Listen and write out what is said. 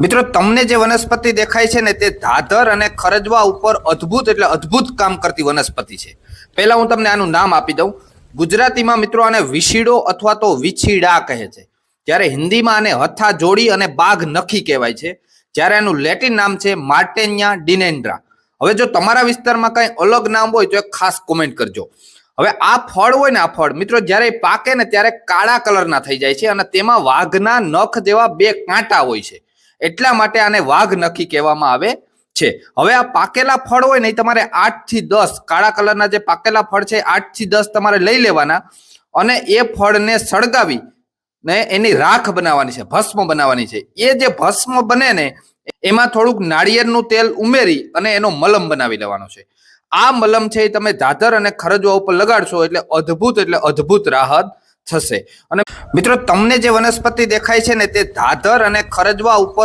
મિત્રો, તમને જે વનસ્પતિ દેખાય છે ને, તે ધાધર અને ખરજવા ઉપર અદ્ભુત એટલે અદ્ભુત કામ કરતી વનસ્પતિ છે. પહેલા હું તમને આનું નામ આપી દઉં. ગુજરાતીમાં મિત્રો આને વિશીડો અથવા તો વિછીડા કહે છે. જ્યારે હિન્દીમાં આને હથા જોડી અને બાઘ નખી કહેવાય છે. જ્યારે આનું લેટિન નામ છે માર્ટેનિયા ડિનેન્ડ્રા હવે જો તમારા વિસ્તારમાં કંઈ અલગ નામ હોય તો એક ખાસ કોમેન્ટ કરજો. હવે આ ફળ હોય ને આ ફળ, મિત્રો, જ્યારે પાકે ને ત્યારે કાળા કલરના થઈ જાય છે અને તેમાં વાઘના નખ જેવા બે કાંટા હોય છે. એટલા માટે આને વાઘ નખી કહેવામાં આવે છે. હવે આ પાકેલા ફળ હોય ને તમારે આઠથી દસ, કાળા કલરના જે પાકેલા ફળ છે આઠથી દસ તમારે લઈ લેવાના અને એ ફળને સળગાવી ને એની રાખ બનાવવાની છે, ભસ્મ બનાવવાની છે. એ જે ભસ્મ બને ને એમાં થોડુંક નાળિયેરનું તેલ ઉમેરી અને એનો મલમ બનાવી લેવાનો છે. આ મલમ છે એ તમે ધાધર અને ખરજવા ઉપર લગાડશો એટલે અદ્ભુત એટલે અદ્ભુત રાહત થશે. અને મિત્રો, તમને જે વનસ્પતિ દેખાય છે ને તે ધાધર અને ખરજવા ઉપર